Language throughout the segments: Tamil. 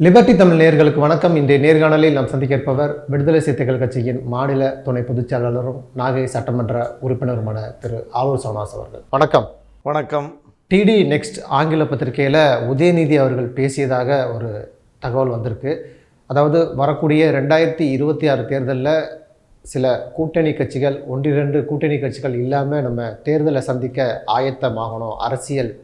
லிபர்டி தமிழ் நேயர்களுக்கு வணக்கம். இன்றைய நேர்காணலில் நாம் சந்திக்க இருப்பவர் விடுதலை சிறுத்தைகள் கட்சியின் மாநில துணை பொதுச் செயலாளரும் நாகை சட்டமன்ற உறுப்பினருமான திரு ஆலூர் சோனாஸ் அவர்கள். வணக்கம். வணக்கம். டிடி நெக்ஸ்ட் ஆங்கில பத்திரிகையில் உதயநிதி அவர்கள் பேசியதாக ஒரு தகவல் வந்திருக்கு. அதாவது வரக்கூடிய ரெண்டாயிரத்தி இருபத்தி ஆறு தேர்தலில் சில கூட்டணி கட்சிகள் ஒன்றிரண்டு கூட்டணி கட்சிகள் இல்லாமல் நம்ம தேர்தலை சந்திக்க ஆயத்தமாகணும் அரசியல்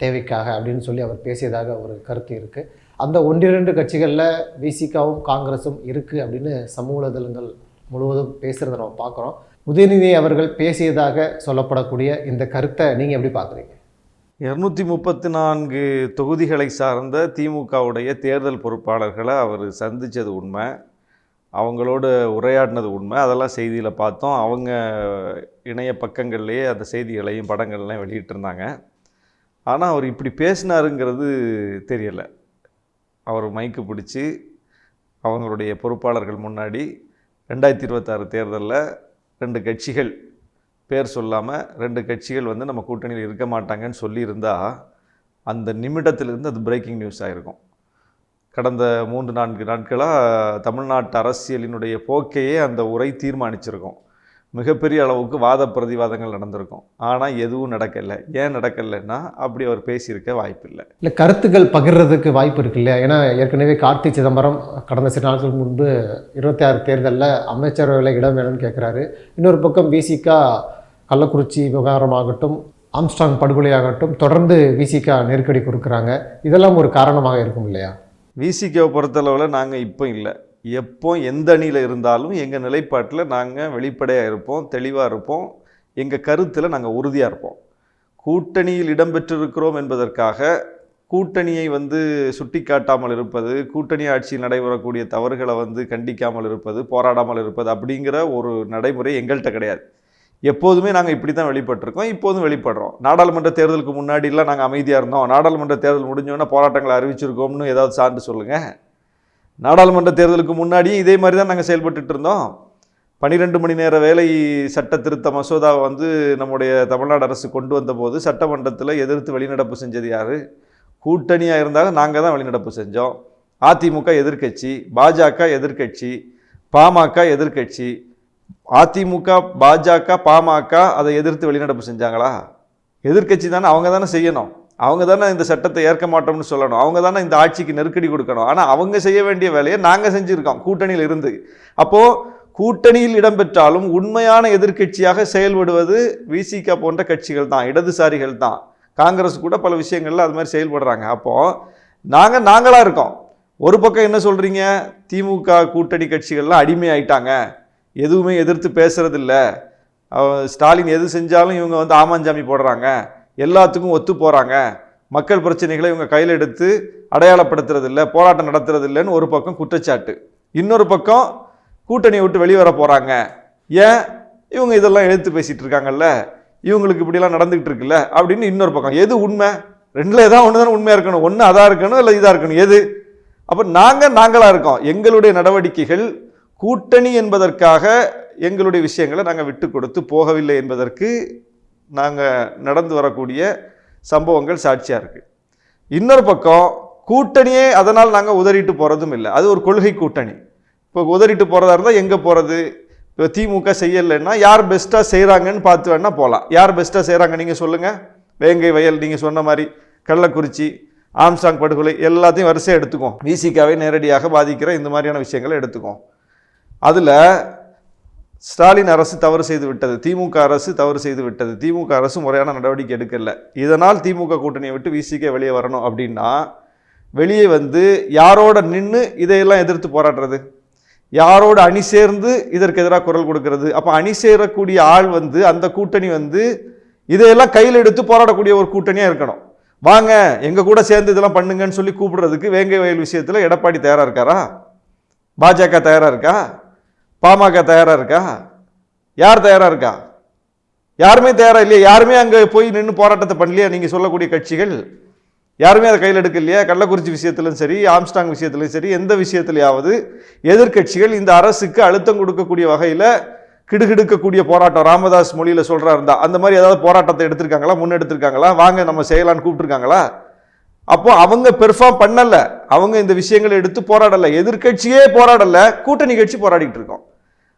தேவைக்காக அப்படின்னு சொல்லி அவர் பேசியதாக ஒரு கருத்து இருக்குது அந்த ஒன்றிரண்டு கட்சிகளில் விசிகாவும் காங்கிரஸும் இருக்குது அப்படின்னு சமூக வலைதளங்கள் முழுவதும் பேசுகிறத நம்ம பார்க்குறோம். உதயநிதி அவர்கள் பேசியதாக சொல்லப்படக்கூடிய இந்த கருத்தை நீங்கள் எப்படி பார்க்குறீங்க? இரநூத்தி முப்பத்தி நான்கு தொகுதிகளை சார்ந்த திமுகவுடைய தேர்தல் பொறுப்பாளர்களை அவர் சந்தித்தது உண்மை. அவங்களோட உரையாடினது உண்மை. அதெல்லாம் செய்தியில் பார்த்தோம். அவங்க இணைய பக்கங்கள்லேயே அந்த செய்திகளையும் படங்கள்லாம் வெளியிட்டிருந்தாங்க. ஆனால் அவர் இப்படி பேசினாருங்கிறது தெரியலை. அவர் மைக்கு பிடிச்சி அவங்களுடைய பொறுப்பாளர்கள் முன்னாடி ரெண்டாயிரத்தி இருபத்தாறு தேர்தலில் ரெண்டு கட்சிகள் பேர் சொல்லாமல் ரெண்டு கட்சிகள் வந்து நம்ம கூட்டணியில் இருக்க மாட்டாங்கன்னு சொல்லியிருந்தா அந்த நிமிடத்திலிருந்து அது பிரேக்கிங் நியூஸ் ஆகிருக்கும் கடந்த மூன்று நான்கு நாட்களாக தமிழ்நாட்டு அரசியலினுடைய போக்கையே அந்த உரை தீர்மானிச்சிருக்கும். மிகப்பெரிய அளவுக்கு வாத பிரதிவாதங்கள் நடந்திருக்கும். ஆனால் எதுவும் நடக்கலை. ஏன் நடக்கலைன்னா அப்படி அவர் பேசியிருக்க வாய்ப்பில்லை. இல்லை கருத்துக்கள் பகிர்றதுக்கு வாய்ப்பு இருக்கு இல்லையா ஏன்னா ஏற்கனவே கார்த்தி சிதம்பரம் கடந்த சில நாட்களுக்கு முன்பு இருபத்தி ஆறு தேர்தலில் அமைச்சரவையில் இடம் வேணும்னு கேட்குறாரு இன்னொரு பக்கம் விசிகா கள்ளக்குறிச்சி விவகாரமாகட்டும் ஆம்ஸ்டாங் படுகொலையாகட்டும் தொடர்ந்து விசிகா நெருக்கடி கொடுக்குறாங்க. இதெல்லாம் ஒரு காரணமாக இருக்கும் இல்லையா? விசிகேவை பொறுத்தளவில் நாங்கள் இப்போ இல்லை. எப்போ எந்த அணியில் இருந்தாலும் எங்கள் நிலைப்பாட்டில் நாங்கள் வெளிப்படையாக இருப்போம் தெளிவாக இருப்போம். எங்கள் கருத்தில் நாங்கள் உறுதியாக இருப்போம். கூட்டணியில் இடம்பெற்றிருக்கிறோம் என்பதற்காக கூட்டணியை வந்து சுட்டி காட்டாமல் இருப்பது கூட்டணி ஆட்சியில் நடைபெறக்கூடிய தவறுகளை வந்து கண்டிக்காமல் இருப்பது போராடாமல் இருப்பது அப்படிங்கிற ஒரு நடைமுறை எங்கள்கிட்ட கிடையாது. எப்போதுமே நாங்கள் இப்படி தான் வெளிப்பட்டிருக்கோம் இப்போதும் வெளிப்படுறோம். நாடாளுமன்ற தேர்தலுக்கு முன்னாடிலாம் நாங்கள் அமைதியாக இருந்தோம். நாடாளுமன்ற தேர்தல் முடிஞ்சோன்னா போராட்டங்களை அறிவிச்சிருக்கோம்னு ஏதாவது சான்று சொல்லுங்கள் நாடாளுமன்ற தேர்தலுக்கு முன்னாடியும் இதே மாதிரி தான் நாங்கள் செயல்பட்டுட்டு இருந்தோம். பன்னிரெண்டு மணி நேர வேலை சட்ட திருத்த மசோதாவை வந்து நம்முடைய தமிழ்நாடு அரசு கொண்டு வந்தபோது சட்டமன்றத்தில் எதிர்த்து வெளிநடப்பு செஞ்சது யார்? கூட்டணியாக இருந்தாலும் நாங்கள் தான் வெளிநடப்பு செஞ்சோம். அதிமுக எதிர்க்கட்சி பாஜக எதிர்க்கட்சி பாமக எதிர்க்கட்சி. அதிமுக பாஜக பாமக அதை எதிர்த்து வெளிநடப்பு செஞ்சாங்களா? எதிர்க்கட்சி தானே அவங்க தானே செய்யணும். அவங்க தானே இந்த சட்டத்தை ஏற்க மாட்டோம்னு சொல்லணும். அவங்க தானே இந்த ஆட்சிக்கு நெருக்கடி கொடுக்கணும். ஆனால் அவங்க செய்ய வேண்டிய வேலையை நாங்கள் செஞ்சுருக்கோம் கூட்டணியில் இருந்து. அப்போது கூட்டணியில் இடம்பெற்றாலும் உண்மையான எதிர்க்கட்சியாக செயல்படுவது விசிக போன்ற கட்சிகள் தான் இடதுசாரிகள் தான். காங்கிரஸ் கூட பல விஷயங்களில் அது மாதிரி செயல்படுறாங்க. அப்போது நாங்கள் நாங்களாக இருக்கோம். ஒரு பக்கம் என்ன சொல்கிறீங்க திமுக கூட்டணி கட்சிகள்லாம் அடிமையாயிட்டாங்க. எதுவுமே எதிர்த்து பேசுறதில்ல. ஸ்டாலின் எது செஞ்சாலும் இவங்க வந்து ஆமாஞ்சாமி போடுறாங்க. எல்லாத்துக்கும் ஒத்து போகிறாங்க மக்கள் பிரச்சனைகளை இவங்க கையில் எடுத்து அடையாளப்படுத்துறதில்ல போராட்டம் நடத்துறதில்லைன்னு ஒரு பக்கம் குற்றச்சாட்டு. இன்னொரு பக்கம் கூட்டணியை விட்டு வெளியே வர போகிறாங்க ஏன்? இவங்க இதெல்லாம் எழுத்து பேசிகிட்டு இருக்காங்கல்ல இவங்களுக்கு இப்படிலாம் நடந்துகிட்டு இருக்குல்ல அப்படின்னு இன்னொரு பக்கம். எது உண்மை? ரெண்டில் ஏதாவது ஒன்று தானே உண்மையாக இருக்கணும். ஒன்று அதாக இருக்கணும் இல்லை இதாக இருக்கணும். எது? அப்போ நாங்கள் நாங்களாக இருக்கோம். எங்களுடைய நடவடிக்கைகள் கூட்டணி என்பதற்காக எங்களுடைய விஷயங்களை நாங்கள் விட்டு கொடுத்து போகவில்லை என்பதற்கு நாங்கள் நடந்து வரக்கூடிய சம்பவங்கள் சாட்சியாக இருக்குது இன்னொரு பக்கம் கூட்டணியே அதனால் நாங்கள் உதறிட்டு போகிறதும் இல்லை. அது ஒரு கொள்கை கூட்டணி. இப்போ உதறிட்டு போகிறதா இருந்தால் எங்கே போகிறது இப்போ திமுக செய்யலைன்னா யார் பெஸ்ட்டாக செய்கிறாங்கன்னு பார்த்து வேணால் போகலாம் யார் பெஸ்ட்டாக செய்கிறாங்க நீங்கள் சொல்லுங்கள் வேங்கை வயல் நீங்கள் சொன்ன மாதிரி கள்ளக்குறிச்சி ஆம்சாங் படுகொலை எல்லாத்தையும் வரிசையாக எடுத்துக்கோம் விசிகாவை நேரடியாக பாதிக்கிற இந்த மாதிரியான விஷயங்களை எடுத்துக்கோம் அதில் ஸ்டாலின் அரசு தவறு செய்து விட்டது திமுக அரசு தவறு செய்து விட்டது திமுக அரசு முறையான நடவடிக்கை எடுக்கல. இதனால் திமுக கூட்டணியை விட்டு விசிகே வெளியே வரணும் அப்படின்னா வெளியே வந்து யாரோட நின்று இதையெல்லாம் எதிர்த்து போராடுறது? யாரோட அணி சேர்ந்து இதற்கு எதிராக குரல் கொடுக்கறது? அப்போ அணி சேரக்கூடிய ஆள் வந்து அந்த கூட்டணி வந்து இதையெல்லாம் கையில் எடுத்து போராடக்கூடிய ஒரு கூட்டணியாக இருக்கணும். வாங்க எங்கள் கூட சேர்ந்து இதெல்லாம் பண்ணுங்கன்னு சொல்லி கூப்பிடுறதுக்கு வேங்கை வயல் விஷயத்தில் எடப்பாடி தயாராக இருக்காரா? பாஜக தயாராக இருக்கா? பாமக தயாராக இருக்கா? யார் தயாராக இருக்கா? யாருமே தயாராக இல்லையா? யாருமே அங்கே போய் நின்று போராட்டத்தை பண்ணலையா? நீங்கள் சொல்லக்கூடிய கட்சிகள்? யாருமே அதை கையில் எடுக்கலையா? கள்ளக்குறிச்சி விஷயத்திலும் சரி ஆம்ஸ்டாங் விஷயத்திலும் சரி எந்த விஷயத்திலையாவது எதிர்க்கட்சிகள் இந்த அரசுக்கு அழுத்தம் கொடுக்கக்கூடிய வகையில் கிடுகிடுக்கக்கூடிய போராட்டம். ராமதாஸ் மொழியில் சொல்கிறா இருந்தா அந்த மாதிரி ஏதாவது போராட்டத்தை எடுத்திருக்காங்களா? முன்னெடுத்திருக்காங்களா? வாங்க நம்ம செய்யலான்னு கூப்பிட்டுருக்காங்களா? அப்போ அவங்க பெர்ஃபார்ம் பண்ணலை. அவங்க இந்த விஷயங்களை எடுத்து போராடலை. எதிர்க்கட்சியே போராடலை. கூட்டணி கட்சி போராடிக்கிட்டு இருக்கோம்.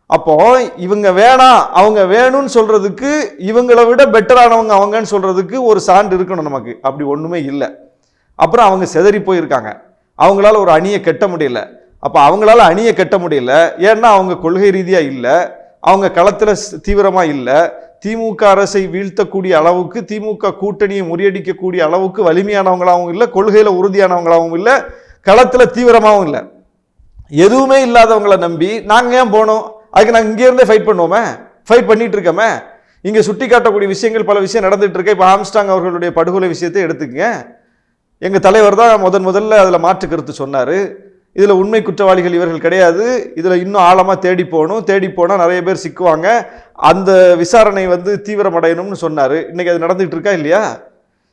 அப்போ இவங்க வேணாம் அவங்க வேணும்னு சொல்றதுக்கு இவங்களை விட பெட்டரானவங்க அவங்கன்னு சொல்றதுக்கு ஒரு சான்று இருக்கணும் நமக்கு. அப்படி ஒன்றுமே இல்லை. அப்புறம் அவங்க செதறி போயிருக்காங்க. அவங்களால ஒரு அணியை கட்ட முடியல. அப்போ அவங்களால அணியை கட்ட முடியல. ஏன்னா அவங்க கொள்கை ரீதியாக இல்லை. அவங்க களத்தில் தீவிரமாக இல்லை. திமுக அரசை வீழ்த்தக்கூடிய அளவுக்கு திமுக கூட்டணியை முறியடிக்கக்கூடிய அளவுக்கு வலிமையானவங்களாகவும் இல்லை கொள்கையில் உறுதியானவங்களாகவும் இல்லை களத்தில் தீவிரமாகவும் இல்லை. எதுவுமே இல்லாதவங்களை நம்பி நாங்கள் ஏன் போனோம்? அதுக்கு நாங்கள் இங்கே இருந்தே ஃபைட் பண்ணுவோமே? ஃபைட் பண்ணிட்டு இருக்கோமே? இங்கே சுட்டி காட்டக்கூடிய விஷயங்கள் பல விஷயம் நடந்துட்டு இருக்கு. இப்போ ஆம்ஸ்டாங் அவர்களுடைய படுகொலை விஷயத்தை எடுத்துக்கங்க. எங்கள் தலைவர் தான் முதன் முதல்ல அதில் மாற்று கருத்து சொன்னார். இதில் உண்மை குற்றவாளிகள் இவர்கள் கிடையாது. இதில் இன்னும் ஆழமாக தேடி போகணும். தேடி போனால் நிறைய பேர் சிக்குவாங்க. அந்த விசாரணை வந்து தீவிரமடையணும்னு சொன்னார். இன்றைக்கி அது நடந்துகிட்டு இருக்கா இல்லையா?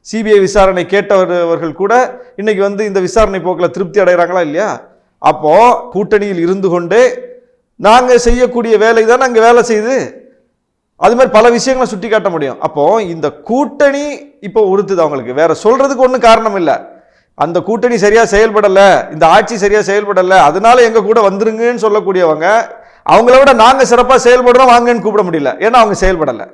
சிபிஐ விசாரணை கேட்டவர்கள் கூட இன்றைக்கி வந்து இந்த விசாரணை போக்கில் திருப்தி அடைகிறாங்களா இல்லையா? அப்போது கூட்டணியில் இருந்து கொண்டே நாங்கள் செய்யக்கூடிய வேலை தான் அங்கே வேலை செய்யுது. அது மாதிரி பல விஷயங்களை சுட்டி காட்ட முடியும். அப்போ இந்த கூட்டணி இப்போ உறுத்துது அவங்களுக்கு. வேற சொல்றதுக்கு ஒன்றும் காரணம் இல்லை. அந்த கூட்டணி சரியாக செயல்படலை இந்த ஆட்சி சரியாக செயல்படல அதனால எங்கள் கூட வந்துருங்கன்னு சொல்லக்கூடியவங்க அவங்கள விட நாங்கள் சிறப்பாக செயல்படுறோம் வாங்கன்னு கூப்பிட முடியல. ஏன்னா அவங்க செயல்படலை.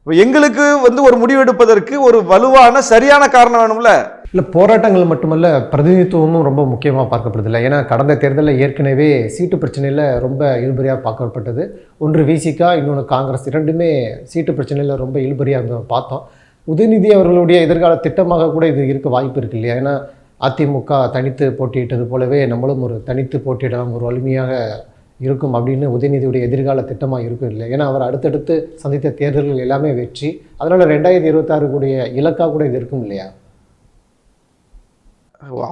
இப்போ எங்களுக்கு வந்து ஒரு முடிவெடுப்பதற்கு ஒரு வலுவான சரியான காரணம் வேணும்ல. இல்லை போராட்டங்கள் மட்டுமல்ல பிரதிநிதித்துவமும் ரொம்ப முக்கியமாக பார்க்கப்படுதில்லை. ஏன்னா கடந்த தேர்தலில் ஏற்கனவே சீட்டு பிரச்சனையில் ரொம்ப இழுபறியாக பார்க்கப்பட்டது. ஒன்று விசிகா இன்னொன்று காங்கிரஸ். இரண்டுமே சீட்டு பிரச்சனையில் ரொம்ப இழுபறியாக பார்த்தோம். உதயநிதி அவர்களுடைய எதிர்கால திட்டமாக கூட இது இருக்க வாய்ப்பு இருக்கு இல்லையா? ஏன்னா அதிமுக தனித்து போட்டியிட்டது போலவே நம்மளும் ஒரு தனித்து போட்டியிடலாம் ஒரு வலிமையாக இருக்கும் அப்படின்னு உதயநிதியுடைய எதிர்கால திட்டமாக இருக்கும் இல்லை ஏன்னா அவர் அடுத்தடுத்து சந்தித்த தேர்தல்கள் எல்லாமே வெற்றி. அதனால் ரெண்டாயிரத்தி இருபத்தாறு கூடிய இலக்காக கூட இது இருக்கும் இல்லையா?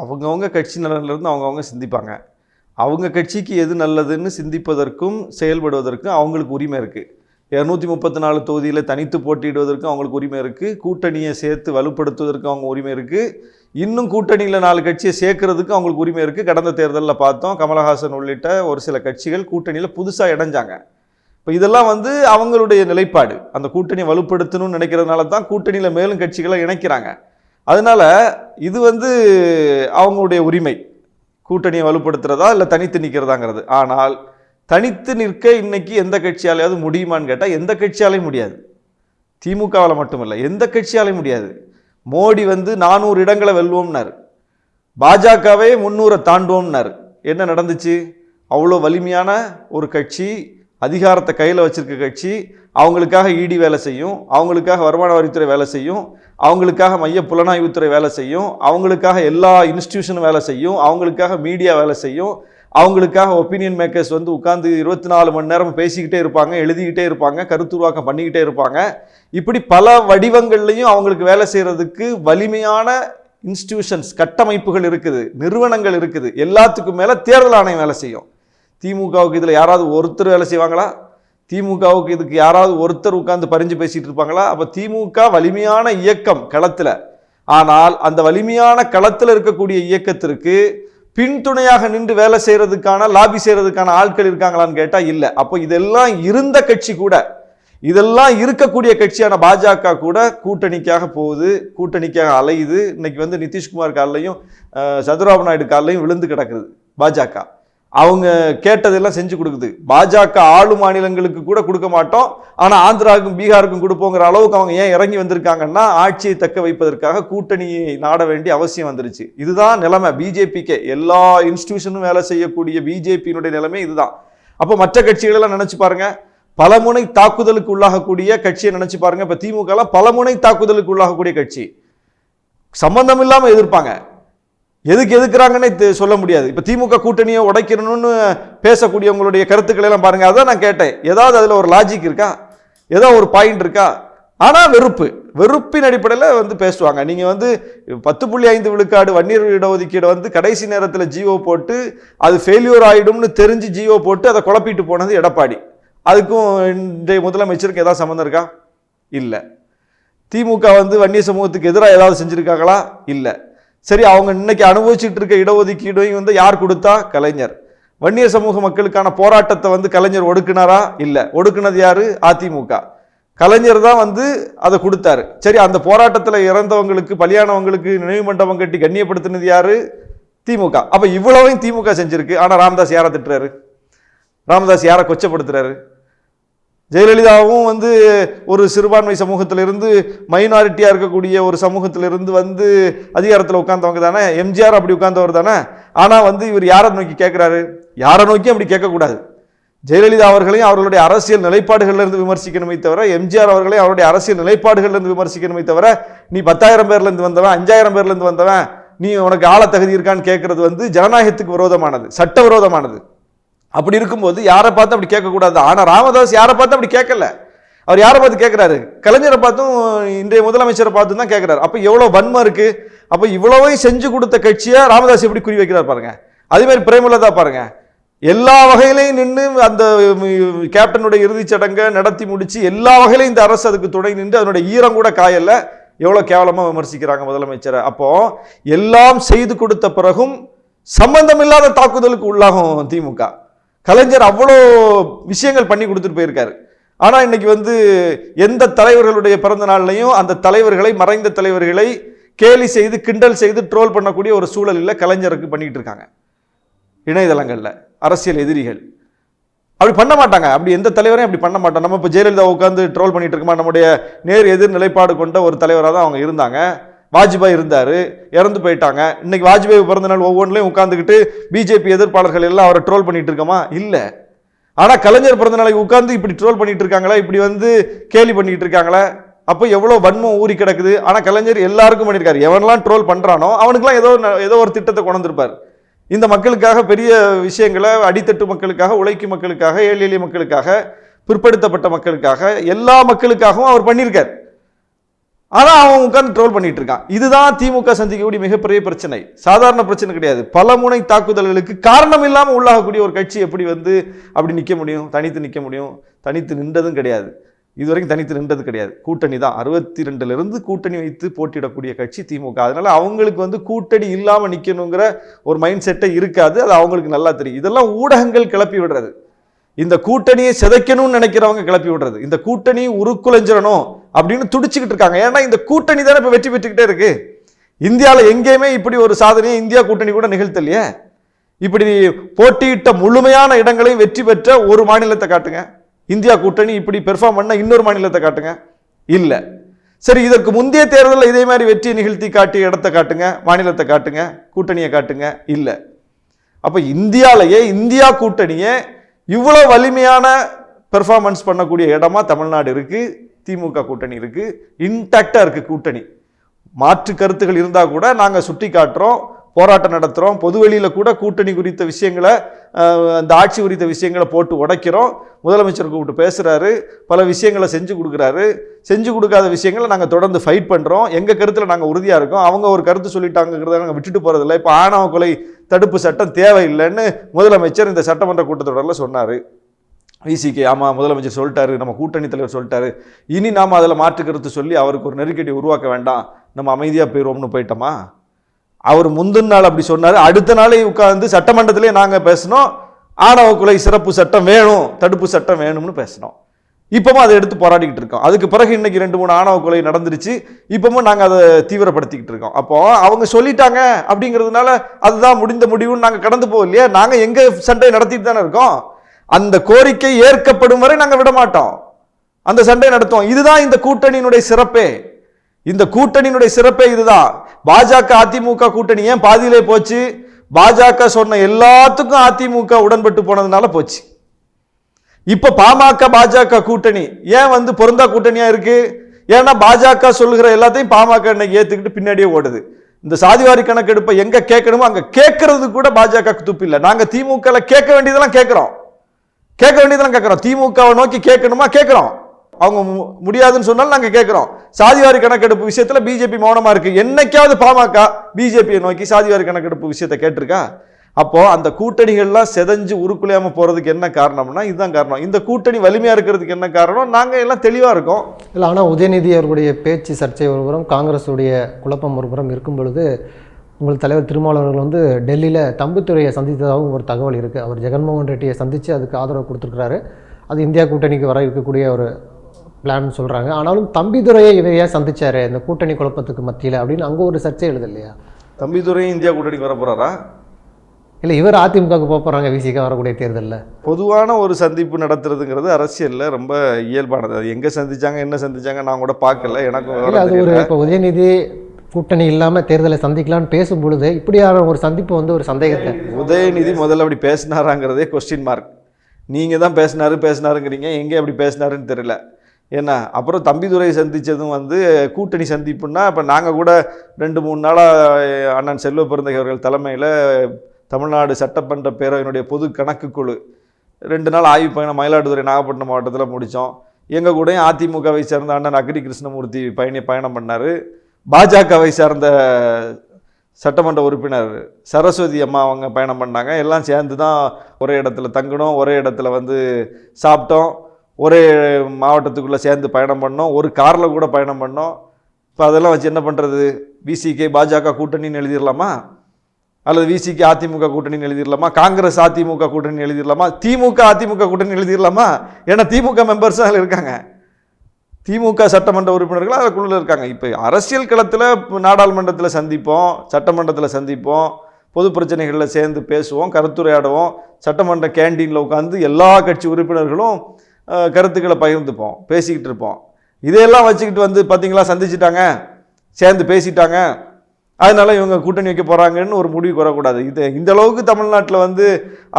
அவங்கவுங்க கட்சி நலன்லேருந்து அவங்கவுங்க சிந்திப்பாங்க. அவங்க கட்சிக்கு எது நல்லதுன்னு சிந்திப்பதற்கும் செயல்படுவதற்கும் அவங்களுக்கு உரிமை இருக்குது இரநூத்தி முப்பத்தி நாலு தொகுதியில் தனித்து போட்டியிடுவதற்கும் அவங்களுக்கு உரிமை இருக்குது கூட்டணியை சேர்த்து வலுப்படுத்துவதற்கும் அவங்க உரிமை இருக்குது இன்னும் கூட்டணியில் நாலு கட்சியை சேர்க்கறதுக்கும் அவங்களுக்கு உரிமை இருக்குது கடந்த தேர்தலில் பார்த்தோம் கமலஹாசன் உள்ளிட்ட ஒரு சில கட்சிகள் கூட்டணியில் புதுசாக இணைஞ்சாங்க. இப்போ இதெல்லாம் வந்து அவங்களுடைய நிலைப்பாடு. அந்த கூட்டணியை வலுப்படுத்தணும்னு நினைக்கிறதுனால தான் கூட்டணியில் மேலும் கட்சிகளை இணைக்கிறாங்க. அதனால் இது வந்து அவங்களுடைய உரிமை. கூட்டணியை வலுப்படுத்துறதா இல்லை தனித்து நிற்கிறதாங்கிறது ஆனால் தனித்து நிற்க இன்னைக்கு எந்த கட்சியாலையாவது முடியுமான்னு கேட்டால் எந்த கட்சியாலையும் முடியாது. திமுகவில் மட்டுமில்லை எந்த கட்சியாலையும் முடியாது. மோடி வந்து நானூறு இடங்களை வெல்வோம்னார். பாஜகவே முந்நூறை தாண்டுவோம்னார் என்ன நடந்துச்சு? அவ்வளோ வலிமையான ஒரு கட்சி அதிகாரத்தை கையில் வச்சுருக்க கட்சி அவங்களுக்காக இடி வேலை செய்யும் அவங்களுக்காக வருமான வரித்துறை வேலை செய்யும் அவங்களுக்காக மைய புலனாய்வுத்துறை வேலை செய்யும் அவங்களுக்காக எல்லா இன்ஸ்டியூஷனும் வேலை செய்யும் அவங்களுக்காக மீடியா வேலை செய்யும் அவங்களுக்காக ஒப்பீனியன் மேக்கர்ஸ் வந்து உட்காந்து இருபத்தி நாலு மணி நேரம் பேசிக்கிட்டே இருப்பாங்க எழுதிக்கிட்டே இருப்பாங்க கருத்துருவாக்கம் பண்ணிக்கிட்டே இருப்பாங்க. இப்படி பல வடிவங்கள்லையும் அவங்களுக்கு வேலை செய்கிறதுக்கு வலிமையான இன்ஸ்டியூஷன்ஸ் கட்டமைப்புகள் இருக்குது நிறுவனங்கள் இருக்குது. எல்லாத்துக்கும் மேலே தேர்தல் ஆணையம் வேலை செய்யும். திமுகவுக்கு இதில் யாராவது ஒருத்தர் வேலை செய்வாங்களா? திமுகவுக்கு இதுக்கு யாராவது ஒருத்தர் உட்காந்து பறிஞ்சு பேசிட்டு இருப்பாங்களா? அப்போ திமுக வலிமையான இயக்கம் களத்தில். ஆனால் அந்த வலிமையான களத்தில் இருக்கக்கூடிய இயக்கத்திற்கு பின்துணையாக நின்று வேலை செய்யறதுக்கான லாபி செய்யறதுக்கான ஆட்கள் இருக்காங்களான்னு கேட்டால் இல்லை. அப்போ இதெல்லாம் இருந்த கட்சி கூட இதெல்லாம் இருக்கக்கூடிய கட்சியான பாஜக கூட கூட்டணிக்காக போகுது கூட்டணிக்காக அலையுது. இன்னைக்கு வந்து நிதிஷ்குமார் காலையும் சந்திரபாபு நாயுடு காலையும் விழுந்து கிடக்குது பாஜக. அவங்க கேட்டதெல்லாம் செஞ்சு கொடுக்குது. பாஜக ஆளு மாநிலங்களுக்கு கூட கொடுக்க மாட்டோம். ஆனால் ஆந்திராவுக்கும் பீகாருக்கும் கொடுப்போங்கிற அளவுக்கு அவங்க ஏன் இறங்கி வந்திருக்காங்கன்னா ஆட்சியை தக்க வைப்பதற்காக கூட்டணியை நாட வேண்டிய அவசியம் வந்துருச்சு. இதுதான் நிலைமை. பிஜேபிக்கு எல்லா இன்ஸ்டிடியூஷனும் வேலை செய்யக்கூடிய பிஜேபியினுடைய நிலைமை இதுதான். அப்போ மற்ற கட்சிகளெல்லாம் நினச்சி பாருங்க. பலமுனை தாக்குதலுக்கு உள்ளாகக்கூடிய கட்சியை நினச்சி பாருங்க. இப்போ திமுகலாம் பலமுனை தாக்குதலுக்கு உள்ளாகக்கூடிய கட்சி. சம்பந்தம் இல்லாமல் எதிர்ப்பாங்க. எதுக்கு எதுக்குறாங்கன்னே சொல்ல முடியாது. இப்போ திமுக கூட்டணியை உடைக்கணும்னு பேசக்கூடியவங்களுடைய கருத்துக்களை எல்லாம் பாருங்க. அதான் நான் கேட்டேன். ஏதாவது அதில் ஒரு லாஜிக் இருக்கா? ஏதோ ஒரு பாயிண்ட் இருக்கா? ஆனால் வெறுப்பு. வெறுப்பின் அடிப்படையில் வந்து பேசுவாங்க. நீங்கள் வந்து பத்து புள்ளி ஐந்து விழுக்காடு வன்னியர் இடஒதுக்கீடு வந்து கடைசி நேரத்தில் ஜியோ போட்டு அது ஃபெயில்யூர் ஆகிடும்னு தெரிஞ்சு ஜியோ போட்டு அதை குழப்பிட்டு போனது எடப்பாடி. அதுக்கும் இன்றைய முதலமைச்சருக்கு ஏதாவது சம்மந்தம் இருக்கா? இல்லை. திமுக வந்து வன்னிய சமூகத்துக்கு எதிராக ஏதாவது செஞ்சுருக்காங்களா? இல்லை. சரி அவங்க இன்னைக்கு அனுபவிச்சுட்டு இருக்க இடஒதுக்கீடையும் வந்து யார் கொடுத்தா? கலைஞர். வன்னிய சமூக மக்களுக்கான போராட்டத்தை வந்து கலைஞர் ஒடுக்குனாரா? இல்லை. ஒடுக்குனது யார்? அதிமுக. கலைஞர் தான் வந்து அதை கொடுத்தாரு. சரி அந்த போராட்டத்தில் இறந்தவங்களுக்கு பலியானவங்களுக்கு நினைவு மண்டபம் கட்டி கண்ணியப்படுத்தினது யார்? திமுக. அப்போ இவ்வளவையும் திமுக செஞ்சிருக்கு. ஆனால் ராமதாஸ் யாரை திட்டுறாரு? ராமதாஸ் யாரை கொச்சப்படுத்துறாரு? ஜெயலலிதாவும் வந்து ஒரு சிறுபான்மை சமூகத்திலிருந்து மைனாரிட்டியாக இருக்கக்கூடிய ஒரு சமூகத்திலிருந்து வந்து அதிகாரத்தில் உட்காந்தவங்க தானே? எம்ஜிஆர் அப்படி உட்காந்தவர் தானே? ஆனால் வந்து இவர் யாரை நோக்கி கேட்குறாரு யாரை நோக்கி அப்படி கேட்கக்கூடாது. ஜெயலலிதா அவர்களையும் அவர்களுடைய அரசியல் நிலைப்பாடுகள்ல இருந்து விமர்சிக்கணுமே தவிர எம்ஜிஆர் அவர்களையும் அவருடைய அரசியல் நிலைப்பாடுகள்லேருந்து விமர்சிக்கணுமே தவிர நீ பத்தாயிரம் பேர்லேருந்து வந்தவன் அஞ்சாயிரம் பேர்லேருந்து வந்தவன் நீ உனக்கு ஆள தகுதி இருக்கான்னு கேட்குறது வந்து ஜனநாயகத்துக்கு விரோதமானது சட்ட விரோதமானது. அப்படி இருக்கும்போது யாரை பார்த்து அப்படி கேட்கக்கூடாது. ஆனால் ராமதாஸ் யாரை பார்த்து அப்படி கேட்கல. அவர் யாரை பார்த்து கேட்குறாரு? கலைஞரை பார்த்தும் இன்றைய முதலமைச்சரை பார்த்து தான் கேட்குறாரு. அப்போ எவ்வளோ வன்மை இருக்குது அப்போ இவ்வளவையும் செஞ்சு கொடுத்த கட்சியை ராமதாஸ் எப்படி குறி வைக்கிறார் பாருங்கள் அதே மாதிரி பிரேமலதா பாருங்கள் எல்லா வகையிலையும் நின்று அந்த கேப்டனுடைய இறுதிச் சடங்கை நடத்தி முடித்து எல்லா வகையிலையும் இந்த அரசு அதுக்கு துணை நின்று அதனுடைய ஈரம் கூட காயல. எவ்வளோ கேவலமாக விமர்சிக்கிறாங்க முதலமைச்சரை. அப்போது எல்லாம் செய்து கொடுத்த பிறகும் சம்பந்தமில்லாத தாக்குதலுக்கு உள்ளாகும் திமுக. கலைஞர் அவ்வளோ விஷயங்கள் பண்ணி கொடுத்துட்டு போயிருக்காரு. ஆனால் இன்னைக்கு வந்து எந்த தலைவர்களுடைய பிறந்த நாள்லையும் அந்த தலைவர்களை மறைந்த தலைவர்களை கேலி செய்து கிண்டல் செய்து ட்ரோல் பண்ணக்கூடிய ஒரு சூழலில் கலைஞருக்கு பண்ணிட்டு இருக்காங்க. இணையதளங்களில் அரசியல் எதிரிகள். அப்படி பண்ண மாட்டாங்க. அப்படி எந்த தலைவரையும் அப்படி பண்ண மாட்டோம் நம்ம இப்போ ஜெயலலிதா உட்காந்து ட்ரோல் பண்ணிட்டு இருக்கோமா? நம்முடைய நேர் எதிர் நிலைப்பாடு கொண்ட ஒரு தலைவராக தான் அவங்க இருந்தாங்க. வாஜ்பாய் இருந்தார் இறந்து போயிட்டாங்க. இன்னைக்கு வாஜ்பாய் பிறந்த நாள் ஒவ்வொன்றிலையும் உட்காந்துக்கிட்டு பிஜேபி எதிர்ப்பாளர்கள் எல்லாம் அவரை ட்ரோல் பண்ணிட்டு இருக்கோமா? இல்லை. ஆனால் கலைஞர் பிறந்த நாளைக்கு உட்காந்து இப்படி ட்ரோல் பண்ணிட்டு இருக்காங்களா? இப்படி வந்து கேலி பண்ணிட்டு இருக்காங்களா? அப்போ எவ்வளோ வன்மம் ஊறி கிடக்குது? ஆனால் கலைஞர் எல்லாருக்கும் பண்ணியிருக்காரு. எவனெல்லாம் ட்ரோல் பண்ணுறானோ அவனுக்குலாம் ஏதோ ஏதோ ஒரு திட்டத்தை கொண்டிருப்பார் இந்த மக்களுக்காக பெரிய விஷயங்களை அடித்தட்டு மக்களுக்காக உழைக்கும் மக்களுக்காக ஏழை எளிய மக்களுக்காக பிற்படுத்தப்பட்ட மக்களுக்காக எல்லா மக்களுக்காகவும் அவர் பண்ணியிருக்கார். ஆனால் அவன் உட்காந்து ட்ரோல் பண்ணிட்டு இருக்கான் இதுதான் திமுக சந்திக்கக்கூடிய மிகப்பெரிய பிரச்சனை. சாதாரண பிரச்சனை கிடையாது. பல முனை தாக்குதல்களுக்கு காரணம் இல்லாமல் உள்ளாகக்கூடிய ஒரு கட்சி எப்படி வந்து அப்படி நிற்க முடியும்? தனித்து நிற்க முடியும்? தனித்து நின்றதும் கிடையாது. இதுவரைக்கும் தனித்து நின்றது கிடையாது. கூட்டணி தான். அறுபத்தி ரெண்டுலேருந்து கூட்டணி வைத்து போட்டியிடக்கூடிய கட்சி திமுக. அதனால அவங்களுக்கு வந்து கூட்டணி இல்லாமல் நிற்கணுங்கிற ஒரு மைண்ட் செட்டே இருக்காது. அது அவங்களுக்கு நல்லா தெரியும். இதெல்லாம் ஊடகங்கள் கிளப்பி விடுறது. இந்த கூட்டணியை சிதைக்கணும்னு நினைக்கிறவங்க கிளப்பி விடுறது. இந்த கூட்டணி உருக்குலைஞ்சிடணும். அப்படின்னு துடிச்சுக்கிட்டு இருக்காங்க. ஏன்னா இந்த கூட்டணி தானே இப்போ வெற்றி பெற்றுக்கிட்டே இருக்கு. இந்தியாவில் எங்கேயுமே இப்படி ஒரு சாதனையை இந்தியா கூட்டணி கூட நிகழ்த்தலையே. இப்படி போட்டியிட்ட முழுமையான இடங்களையும் வெற்றி பெற்ற ஒரு மாநிலத்தை காட்டுங்க. இந்தியா கூட்டணி இப்படி பெர்ஃபார்ம் பண்ண இன்னொரு மாநிலத்தை காட்டுங்க. இல்லை. சரி இதற்கு முந்தைய தேர்தலில் இதே மாதிரி வெற்றி நிகழ்த்தி காட்டிய இடத்த காட்டுங்க மாநிலத்தை காட்டுங்க கூட்டணியை காட்டுங்க. இல்லை. அப்போ இந்தியாவிலேயே இந்தியா கூட்டணியே இவ்வளோ வலிமையான பெர்ஃபார்மன்ஸ் பண்ணக்கூடிய இடமா தமிழ்நாடு இருக்குது திமுக கூட்டணி இருக்குது இன்டாக்டாக இருக்குது கூட்டணி. மாற்று கருத்துகள் இருந்தால் கூட நாங்கள் சுட்டி காட்டுறோம் போராட்டம் நடத்துகிறோம் பொதுவெளியில் கூட கூட்டணி குறித்த விஷயங்களை அந்த ஆட்சி குறித்த விஷயங்களை போட்டு உடைக்கிறோம். முதலமைச்சர் கூப்பிட்டு பேசுகிறாரு பல விஷயங்களை செஞ்சு கொடுக்குறாரு. செஞ்சு கொடுக்காத விஷயங்களை நாங்கள் தொடர்ந்து ஃபைட் பண்ணுறோம் எங்கள் கருத்தில் நாங்கள் உறுதியாக இருக்கோம். அவங்க ஒரு கருத்து சொல்லிட்டாங்கிறத நாங்கள் விட்டுட்டு போகிறதில்ல இப்போ ஆணவ கொலை தடுப்பு சட்டம் தேவையில்லைன்னு முதலமைச்சர் இந்த சட்டமன்ற கூட்டத்தொடரில் சொன்னார். விசிகே ஆமாம் முதலமைச்சர் சொல்லிட்டாரு நம்ம கூட்டணி தலைவர் சொல்லிட்டாரு. இனி நாம் அதில் மாற்று கருத்து சொல்லி அவருக்கு ஒரு நெருக்கடி உருவாக்க வேண்டாம். நம்ம அமைதியாக போயிடுவோம்னு போயிட்டோமா? அவர் முந்தின நாள் அப்படி சொன்னார். அடுத்த நாளே உட்காந்து சட்டமன்றத்திலே நாங்கள் பேசினோம். ஆணவ கொலை சிறப்பு சட்டம் வேணும் தடுப்பு சட்டம் வேணும்னு பேசினோம். இப்பவும் அதை எடுத்து போராடிக்கிட்டு இருக்கோம். அதுக்கு பிறகு இன்னைக்கு ரெண்டு மூணு ஆணவ கொலை நடந்துருச்சு. இப்பவும் நாங்கள் அதை தீவிரப்படுத்திக்கிட்டு இருக்கோம். அப்போ அவங்க சொல்லிட்டாங்க அப்படிங்கிறதுனால அதுதான் முடிந்த முடிவுன்னு நாங்கள் கடந்து போவோம் இல்லையா நாங்கள் எங்கே சண்டை நடத்திட்டு தானே இருக்கோம்? அந்த கோரிக்கை ஏற்கப்படும் வரை நாங்கள் விட மாட்டோம். அந்த சண்டை நடத்துவோம். இதுதான் இந்த கூட்டணியினுடைய சிறப்பே. இந்த கூட்டணியினுடைய சிறப்பே இதுதான் பாஜக அதிமுக கூட்டணி ஏன் பாதியிலே போச்சு? பாஜக சொன்ன எல்லாத்துக்கும் அதிமுக உடன்பட்டு போனதுனால போச்சு. இப்ப பாமக பாஜக கூட்டணி ஏன் வந்து பொருந்தா கூட்டணியா இருக்கு? ஏன்னா பாஜக சொல்லுகிற எல்லாத்தையும் பாமக இன்னைக்கு ஏத்துக்கிட்டு பின்னாடியே ஓடுது. இந்த சாதிவாரி கணக்கெடுப்பை எங்க கேட்கணுமோ அங்க கேட்கறது கூட பாஜக துப்பு இல்லை. நாங்க திமுக கேட்க வேண்டியதெல்லாம் கேட்கிறோம். கேட்க வேண்டியதெல்லாம் கேட்குறோம். திமுகவை நோக்கி கேட்கணுமா? கேட்குறோம். அவங்க மு- முடியாதுன்னு சொன்னாலும் நாங்கள் கேட்குறோம். சாதிவாரி கணக்கெடுப்பு விஷயத்தில் பிஜேபி மௌனமாக இருக்குது என்னைக்காவது பாமக பிஜேபியை நோக்கி சாதிவாரி கணக்கெடுப்பு விஷயத்தை கேட்டிருக்கா? அப்போது அந்த கூட்டணிகள்லாம் செதஞ்சு உருக்குலையாமல் போகிறதுக்கு என்ன காரணம்னா இதுதான் காரணம். இந்த கூட்டணி வலிமையாக இருக்கிறதுக்கு என்ன காரணம்? நாங்கள் எல்லாம் தெளிவாக இருக்கோம். இல்லை ஆனால் உதயநிதி அவர்களுடைய பேச்சு சர்ச்சை ஒருபுறம் காங்கிரஸுடைய குழப்பம் ஒருபுறம் இருக்கும் பொழுது உங்கள் தலைவர் திருமாவளவன் அவர்கள் வந்து டெல்லியில் தம்பித்துறையை சந்தித்ததாகவும் ஒரு தகவல் இருக்குது அவர் ஜெகன்மோகன் ரெட்டியை சந்தித்து அதுக்கு ஆதரவு கொடுத்துருக்கிறாரு. அது இந்தியா கூட்டணிக்கு வர இருக்கக்கூடிய ஒரு பிளான் சொல்கிறாங்க ஆனாலும் தம்பிதுரையை இவர் ஏன் சந்திச்சாரு இந்த கூட்டணி குழப்பத்துக்கு மத்தியில் அப்படின்னு அங்கே ஒரு சர்ச்சை எழுது இல்லையா? தம்பிதுரையும் இந்தியா கூட்டணிக்கு வர போறாரா? இல்லை இவர் அதிமுகவுக்கு போக போகிறாங்க விசிக வரக்கூடிய தேர்தலில். பொதுவான ஒரு சந்திப்பு நடத்துறதுங்கிறது அரசியல்ல ரொம்ப இயல்பானது. அது எங்க சந்திச்சாங்க என்ன சந்திச்சாங்க நான் கூட பார்க்கல. எனக்கும் அது ஒரு. இப்போ உதயநிதி கூட்டணி இல்லாமல் தேர்தலை சந்திக்கலாம்னு பேசும் பொழுது இப்படியான ஒரு சந்திப்பு வந்து ஒரு சந்தேகத்தை. உதயநிதி முதல்ல அப்படி பேசினாராங்கிறதே கொஸ்டின் மார்க் நீங்கள் தான் பேசினாரு பேசினாருங்கிறீங்க. எங்கே அப்படி பேசினாருன்னு தெரியல. ஏன்னா அப்புறம் தம்பிதுரை சந்தித்ததும் வந்து கூட்டணி சந்திப்புன்னா இப்போ நாங்கள் கூட ரெண்டு மூணு நாளாக அண்ணன் செல்வ பிறந்தகை அவர்கள் தலைமையில் தமிழ்நாடு சட்டமன்ற பேரவையினுடைய பொது கணக்கு குழு ரெண்டு நாள் ஆய்வு பயணம் மயிலாடுதுறை நாகப்பட்டினம் மாவட்டத்தில் முடித்தோம் எங்கள் கூடயும் அதிமுகவை சேர்ந்த அண்ணன் அக்ரி கிருஷ்ணமூர்த்தி பயணி பயணம் பண்ணார். பாஜகவை சார்ந்த சட்டமன்ற உறுப்பினர் சரஸ்வதி அம்மா அவங்க பயணம் பண்ணாங்க. எல்லாம் சேர்ந்து தான் ஒரே இடத்துல தங்கினோம். ஒரே இடத்துல வந்து சாப்பிட்டோம். ஒரே மாவட்டத்துக்குள்ளே சேர்ந்து பயணம் பண்ணோம். ஒரு காரில் கூட பயணம் பண்ணோம். இப்போ அதெல்லாம் வச்சு என்ன பண்ணுறது விசிகே பாஜக கூட்டணின்னு எழுதிடலாமா அல்லது விசிகே அதிமுக கூட்டணின்னு எழுதிடலாமா காங்கிரஸ் அதிமுக கூட்டணி எழுதிடலாமா திமுக அதிமுக கூட்டணி எழுதிடலாமா ஏன்னா திமுக மெம்பர்ஸும் அதில் இருக்காங்க. திமுக சட்டமன்ற உறுப்பினர்கள் அதை குழுவில் இருக்காங்க. இப்போ அரசியல் களத்தில் நாடாளுமன்றத்தில் சந்திப்போம் சட்டமன்றத்தில் சந்திப்போம் பொது பிரச்சனைகளில் சேர்ந்து பேசுவோம் கருத்துரையாடுவோம் சட்டமன்ற கேண்டீனில் உட்காந்து எல்லா கட்சி உறுப்பினர்களும் கருத்துக்களை பகிர்ந்துப்போம் பேசிக்கிட்டு இருப்போம். இதையெல்லாம் வச்சுக்கிட்டு வந்து பார்த்தீங்களா சந்திச்சிட்டாங்க சேர்ந்து பேசிட்டாங்க. அதனால் இவங்க கூட்டணி வைக்க போகிறாங்கன்னு ஒரு முடிவுக்கு வரக்கூடாது. இது இந்த அளவுக்கு தமிழ்நாட்டில் வந்து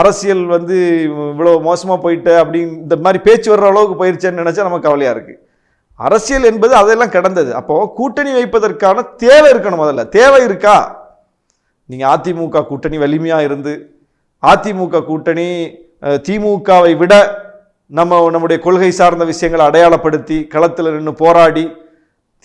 அரசியல் வந்து இவ்வளோ மோசமாக போயிட்டு அப்படின்னு இந்த மாதிரி பேச்சு வர்ற அளவுக்கு போயிடுச்சேன்னு நினச்சா நமக்கு கவலையாக இருக்குது அரசியல் என்பது அதெல்லாம் கிடந்தது. அப்போது கூட்டணி வைப்பதற்கான தேவை இருக்கணும் முதல்ல. தேவை இருக்கா? நீங்கள் அதிமுக கூட்டணி வலிமையாக இருந்து அதிமுக கூட்டணி திமுகவை விட நம்ம நம்முடைய கொள்கை சார்ந்த விஷயங்களை அடையாளப்படுத்தி களத்தில் நின்று போராடி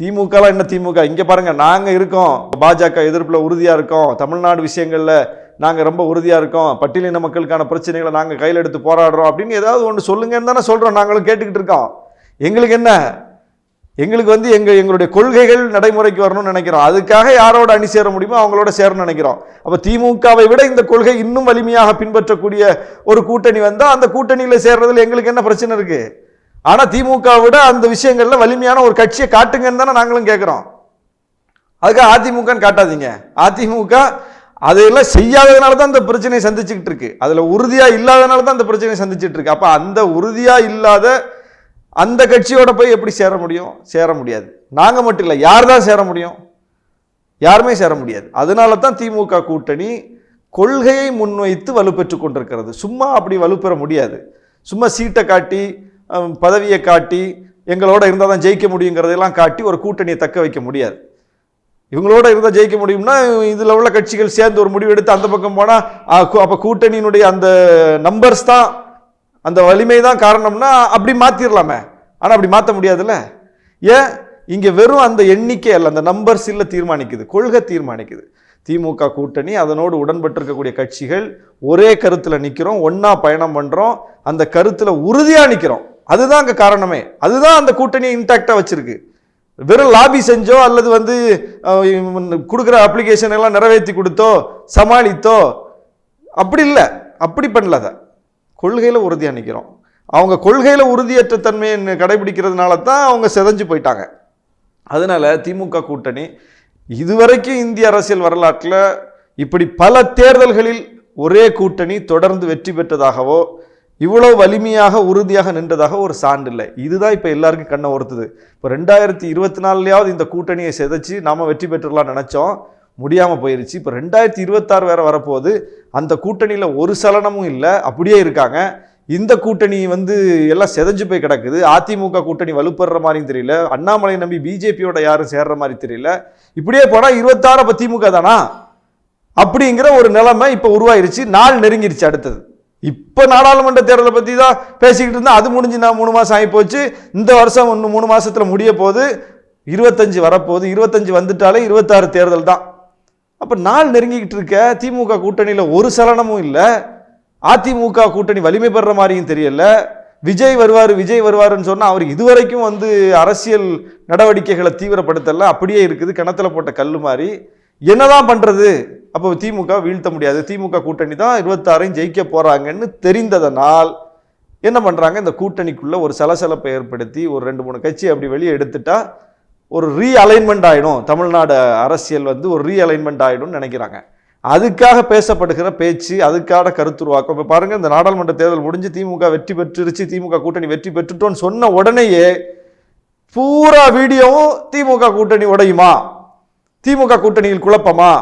திமுகலாம் என்ன திமுக? இங்கே பாருங்க நாங்கள் இருக்கோம். பாஜக எதிர்ப்பில் உறுதியாக இருக்கோம். தமிழ்நாடு விஷயங்களில் நாங்கள் ரொம்ப உறுதியாக இருக்கோம். பட்டியலின மக்களுக்கான பிரச்சனைகளை நாங்கள் கையில் எடுத்து போராடுறோம் அப்படின்னு ஏதாவது ஒன்று சொல்லுங்கன்னு தானே சொல்கிறோம் நாங்களும் கேட்டுக்கிட்டு இருக்கோம். எங்களுக்கு என்ன? எங்களுக்கு வந்து எங்கள் எங்களுடைய கொள்கைகள் நடைமுறைக்கு வரணும்னு நினைக்கிறோம். அதுக்காக யாரோட அணி சேர முடியுமோ அவங்களோட சேரணும்னு நினைக்கிறோம். அப்போ திமுகவை விட இந்த கொள்கை இன்னும் வலிமையாக பின்பற்றக்கூடிய ஒரு கூட்டணி வந்தால் அந்த கூட்டணியில் சேர்றதுல எங்களுக்கு என்ன பிரச்சனை இருக்குது ஆனால் திமுகவை விட அந்த விஷயங்களில் வலிமையான ஒரு கட்சியை காட்டுங்கன்னு தானே நாங்களும் கேட்குறோம் அதுக்காக அதிமுகன்னு காட்டாதீங்க. அதிமுக அதையெல்லாம் செய்யாததுனால தான் இந்த பிரச்சனையை சந்திச்சுக்கிட்டு இருக்கு. அதில் உறுதியாக இல்லாதனால தான் அந்த பிரச்சனையை சந்திச்சுட்டு இருக்கு. அப்போ அந்த உறுதியாக இல்லாத அந்த கட்சியோட போய் எப்படி சேர முடியும்? சேர முடியாது. நாங்கள் மட்டும் இல்லை யார் தான் சேர முடியும்? யாருமே சேர முடியாது. அதனால தான் திமுக கூட்டணி கொள்கையை முன்வைத்து வலுப்பெற்று கொண்டிருக்கிறது. சும்மா அப்படி வலுப்பெற முடியாது. சும்மா சீட்டை காட்டி பதவியை காட்டி எங்களோட இருந்தால் தான் ஜெயிக்க முடியுங்கிறதெல்லாம் காட்டி ஒரு கூட்டணியை தக்க வைக்க முடியாது. இவங்களோட இருந்தால் ஜெயிக்க முடியும்னா இதில் உள்ள கட்சிகள் சேர்ந்து ஒரு முடிவு எடுத்து அந்த பக்கம் போனால் அப்போ கூட்டணியினுடைய அந்த நம்பர்ஸ் தான் அந்த வலிமை தான் காரணம்னா அப்படி மாற்றிடலாமே ஆனால் அப்படி மாற்ற முடியாதுல்ல? ஏன்? இங்கே வெறும் அந்த எண்ணிக்கை அல்ல அந்த நம்பர்ஸ் இல்லை தீர்மானிக்குது கொள்கை தீர்மானிக்குது. திமுக கூட்டணி அதனோடு உடன்பட்டிருக்கக்கூடிய கட்சிகள் ஒரே கருத்தில் நிற்கிறோம் ஒன்றா பயணம் பண்ணுறோம் அந்த கருத்தில் உறுதியாக நிற்கிறோம் அதுதான் அங்கே காரணமே. அதுதான் அந்த கூட்டணியை இன்டாக்டாக வச்சுருக்கு. வெறும் லாபி செஞ்சோ அல்லது வந்து கொடுக்குற அப்ளிகேஷன் எல்லாம் நிறைவேற்றி கொடுத்தோ சமாளித்தோ அப்படி இல்லை. அப்படி பண்ணல அதை. கொள்கையில் உறுதியாக நிற்கிறோம் அவங்க கொள்கையில் உறுதியற்ற தன்மையை கடைபிடிக்கிறதுனால தான் அவங்க செதஞ்சு போயிட்டாங்க. அதனால திமுக கூட்டணி இதுவரைக்கும் இந்திய அரசியல் வரலாற்றில் இப்படி பல தேர்தல்களில் ஒரே கூட்டணி தொடர்ந்து வெற்றி பெற்றதாகவோ இவ்வளோ வலிமையாக உறுதியாக நின்றதாக ஒரு சான்று இல்லை. இதுதான் இப்போ எல்லாருக்கும் கண்ணை ஒருத்துது. இப்போ ரெண்டாயிரத்தி இருபத்தி நாலுலையாவது இந்த கூட்டணியை செதைச்சு நாம் வெற்றி பெற்றுடலாம்னு நினச்சோம். முடியாமல் போயிருச்சு. இப்போ ரெண்டாயிரத்தி இருபத்தாறு வேறு வரப்போகுது. அந்த கூட்டணியில் ஒரு சலனமும் இல்லை. அப்படியே இருக்காங்க. இந்த கூட்டணி வந்து எல்லாம் செதஞ்சு போய் கிடக்குது. அதிமுக கூட்டணி வலுப்படுற மாதிரியும் தெரியல. அண்ணாமலை நம்பி பிஜேபியோட யாரும் சேர்ற மாதிரி தெரியல. இப்படியே போனால் இருபத்தாறு அப்போ திமுக தானா? அப்படிங்கிற ஒரு நிலைமை இப்போ உருவாயிருச்சு. நாள் நெருங்கிருச்சு அடுத்தது. இப்போ நாடாளுமன்ற தேர்தலை பற்றி தான் பேசிக்கிட்டு இருந்தால் அது முடிஞ்சு நான் மூணு மாதம் ஆகி போச்சு. இந்த வருஷம் ஒன்று மூணு மாதத்தில் முடிய போகுது. இருபத்தஞ்சு வரப்போகுது. இருபத்தஞ்சு வந்துட்டாலே இருபத்தாறு தேர்தல் தான். அப்போ நாள் நெருங்கிக்கிட்டு இருக்க திமுக கூட்டணியில் ஒரு சலனமும் இல்லை. அதிமுக கூட்டணி வலிமை பெறுற மாதிரியும் தெரியல. விஜய் வருவார் விஜய் வருவாருன்னு சொன்னால் அவர் இதுவரைக்கும் வந்து அரசியல் நடவடிக்கைகளை தீவிரப்படுத்தல. அப்படியே இருக்குது கிணத்துல போட்ட கல் மாதிரி. என்னதான் பண்ணுறது அப்போ திமுக வீழ்த்த முடியாது. திமுக கூட்டணி தான் இருபத்தாறையும் ஜெயிக்க போகிறாங்கன்னு தெரிந்ததனால் என்ன பண்ணுறாங்க இந்த கூட்டணிக்குள்ளே ஒரு சலசலப்பை ஏற்படுத்தி ஒரு ரெண்டு மூணு கட்சி அப்படி வெளியே எடுத்துட்டா ஒரு ரீஅலைன்மெண்ட் ஆகிடும் தமிழ்நாடு அரசியல் வந்து ஒரு ரீஅலைன்மெண்ட் ஆகிடும்னு நினைக்கிறாங்க. அதுக்காக பேசப்படுகிற பேச்சு அதுக்கான கருத்துருவாக்கம். இப்போ பாருங்கள் இந்த நாடாளுமன்ற தேர்தல் முடிஞ்சு திமுக வெற்றி பெற்றுருச்சு திமுக கூட்டணி வெற்றி பெற்றுட்டோன்னு சொன்ன உடனேயே பூரா வீடியோவும் திமுக கூட்டணி உடையுமா? திமுக கூட்டணியில் குழப்பமா?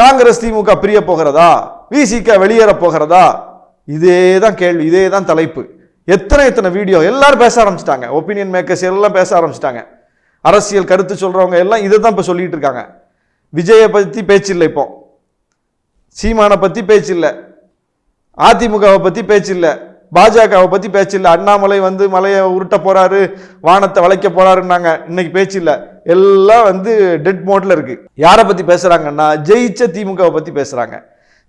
காங்கிரஸ் திமுக பிரிய போகிறதா? விசிக வெளியேற போகிறதா? இதே தான் கேள்வி இதே தான் தலைப்பு. எத்தனை எத்தனை வீடியோ? எல்லாரும் பேச ஆரம்பிச்சிட்டாங்க. ஒப்பீனியன் மேக்கர்ஸ் எல்லாம் பேச ஆரம்பிச்சிட்டாங்க. அரசியல் கருத்து சொல்கிறவங்க எல்லாம் இதை தான் இப்போ சொல்லிட்டு இருக்காங்க. விஜயை பற்றி பேச்சு இல்லை இப்போ. சீமானை பற்றி பேச்சு இல்லை அதிமுகவை பற்றி பேச்சு இல்லை பாஜகவை பற்றி பேச்சு இல்லை அண்ணாமலை வந்து மலையை உருட்ட போகிறாரு வானத்தை வளைக்க போகிறாருன்னாங்க இன்னைக்கு பேச்சு இல்லை எல்லாம் வந்து டெட் மோட்டில் இருக்குது யாரை பற்றி பேசுகிறாங்கன்னா ஜெயிச்ச திமுகவை பற்றி பேசுகிறாங்க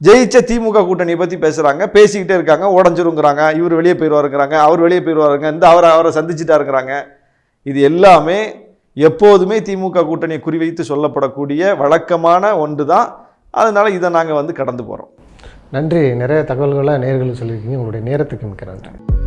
ஜெயிச்ச திமுக கூட்டணியை பற்றி பேசுகிறாங்க பேசிக்கிட்டே இருக்காங்க. உடஞ்சிருங்கிறாங்க இவர் வெளியே போயிடுவாருங்கிறாங்க அவர் வெளியே போயிடுவாருங்க இந்த அவரை அவரை சந்திச்சிட்டாருங்கிறாங்க. இது எல்லாமே எப்போதுமே திமுக கூட்டணியை குறிவைத்து சொல்லப்படக்கூடிய வழக்கமான ஒன்று தான் அதனால் இதை நாங்கள் வந்து கடந்து போகிறோம் நன்றி. நிறைய தகவல்களை நேர்களுக்கு சொல்லியிருக்கீங்க. உங்களுடைய நேரத்துக்கு மிக்க நன்றி.